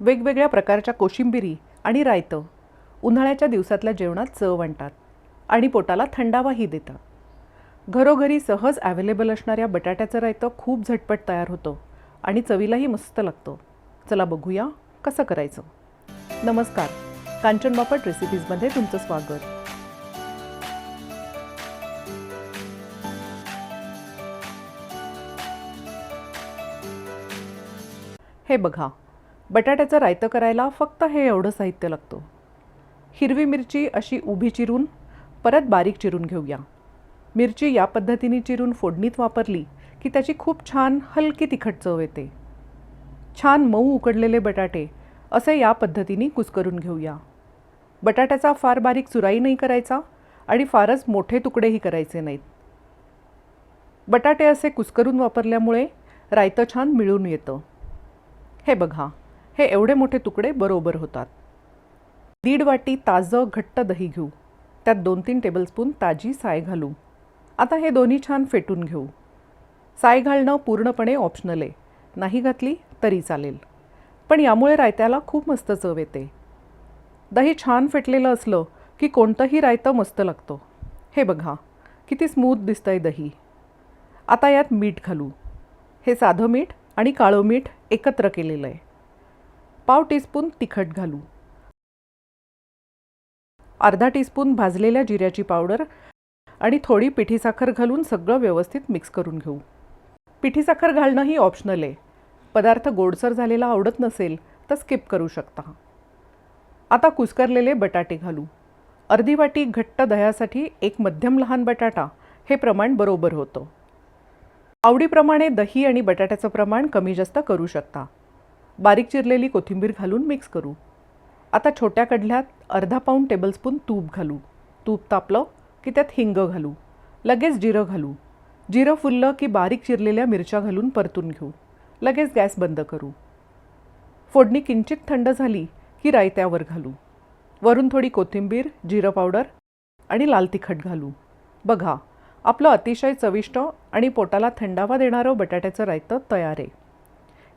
वेगवेगळ्या प्रकारच्या कोशिंबिरी आणि रायतं उन्हाळ्याच्या दिवसातल्या जेवणात चव आणतात आणि पोटाला थंडावाही देतात घरोघरी सहज ॲव्हेलेबल असणाऱ्या बटाट्याचं रायतं खूप झटपट तयार होतं आणि चवीलाही मस्त लागतं. चला बघूया कसं करायचं. नमस्कार कांचन बापट रेसिपीजमध्ये तुमचं स्वागत. हे बघा बटाट्याचं रायतं करायला फक्त हे एवढं साहित्य लागतं. हिरवी मिरची अशी उभी चिरून परत बारीक चिरून घेऊया. मिरची या पद्धतीने चिरून फोडणीत वापरली की त्याची खूप छान हलकी तिखट चव येते. छान मऊ उकडलेले बटाटे असे या पद्धतीने कुस्करून घेऊया. बटाट्याचा फार बारीक चुराई नाही करायचा आणि फारच मोठे तुकडेही करायचे नाहीत. बटाटे असे कुस्करून वापरल्यामुळे रायतं छान मिळून येतं. हे बघा. हे एवढे मोठे तुकडे बरोबर होतात. दीड वाटी ताजं घट्ट दही घेऊ. त्यात दोन तीन टेबलस्पून ताजी साय घालू. आता हे दोन्ही छान फेटून घेऊ. साय घालणं पूर्णपणे ऑप्शनल आहे. नाही घातली तरी चालेल. पण यामुळे रायत्याला खूप मस्त चव येते. दही छान फेटलेलं असलं की कोणतंही रायतं मस्त लागतं. हे बघा किती स्मूथ दिसतंय दही. आता यात मीठ घालू. हे साधं मीठ आणि काळं मीठ एकत्र केलेलं आहे. पाव टीस्पून तिखट घालू. अर्धा टीस्पून भाजलेल्या जिऱ्याची पावडर आणि थोडी पिठी साखर घालून सगळं व्यवस्थित मिक्स करून घेऊ. पिठी साखर घालणंही ऑप्शनल आहे. पदार्थ गोडसर झालेला आवडत नसेल तर स्किप करू शकता. आता कुस्करलेले बटाटे घालू. अर्धी वाटी घट्ट दह्यासाठी एक मध्यम लहान बटाटा हे प्रमाण बरोबर होतं. आवडीप्रमाणे दही आणि बटाट्याचं प्रमाण कमी जास्त करू शकता. बारीक चिरलेली कोथिंबीर घालून मिक्स करू. आता छोट्या कढल्यात अर्धा पाऊण टेबलस्पून तूप घालू. तूप तापलं की त्यात हिंग घालू. लगेच जिरं घालू. जिरं फुललं की बारीक चिरलेल्या मिरच्या घालून परतून घेऊ. लगेच गॅस बंद करू. फोडणी किंचित थंड झाली की रायत्यावर घालू. वरून थोडी कोथिंबीर जिरं पावडर आणि लाल तिखट घालू. बघा आपलं अतिशय चविष्ट आणि पोटाला थंडावा देणारं बटाट्याचं रायतं तयार आहे.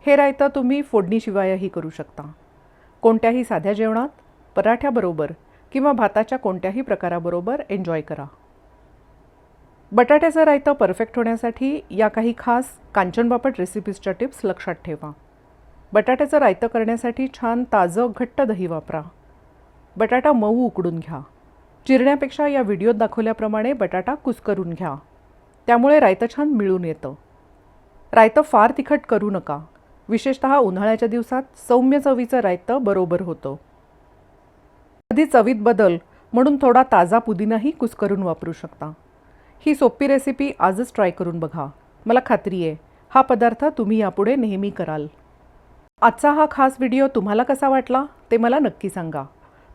हे रायतं तुम्ही फोडणीशिवायही करू शकता. कोणत्याही साध्या जेवणात पराठ्याबरोबर किंवा भाताच्या कोणत्याही प्रकाराबरोबर एन्जॉय करा. बटाट्याचं रायतं परफेक्ट होण्यासाठी या काही खास कांचन बापट रेसिपीजच्या टिप्स लक्षात ठेवा. बटाट्याचं रायतं करण्यासाठी छान ताजं घट्ट दही वापरा. बटाटा मऊ उकडून घ्या. चिरण्यापेक्षा या व्हिडिओत दाखवल्याप्रमाणे बटाटा कुस्करून घ्या. त्यामुळे रायतं छान मिळून येतं. रायतं फार तिखट करू नका. विशेषतः उन्हाळ्याच्या दिवसात सौम्य चवीचं रायतं बरोबर होतं. कधी चवीत बदल म्हणून थोडा ताजा पुदिनाही कुस्करून वापरू शकता. ही सोपी रेसिपी आजच ट्राय करून बघा. मला खात्री आहे हा पदार्थ तुम्ही यापुढे नेहमी कराल. आजचा हा खास व्हिडिओ तुम्हाला कसा वाटला ते मला नक्की सांगा.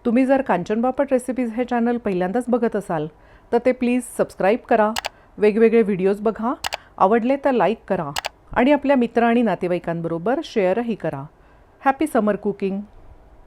तुम्ही जर कांचन बापट रेसिपीज हे चॅनल पहिल्यांदाच बघत असाल तर ते प्लीज सबस्क्राईब करा. वेगवेगळे व्हिडिओज बघा. आवडले तर लाईक करा. आणि आपल्या मित्र आणि नातेवाईकांबरोबर शेअरही करा. हॅपी समर कुकिंग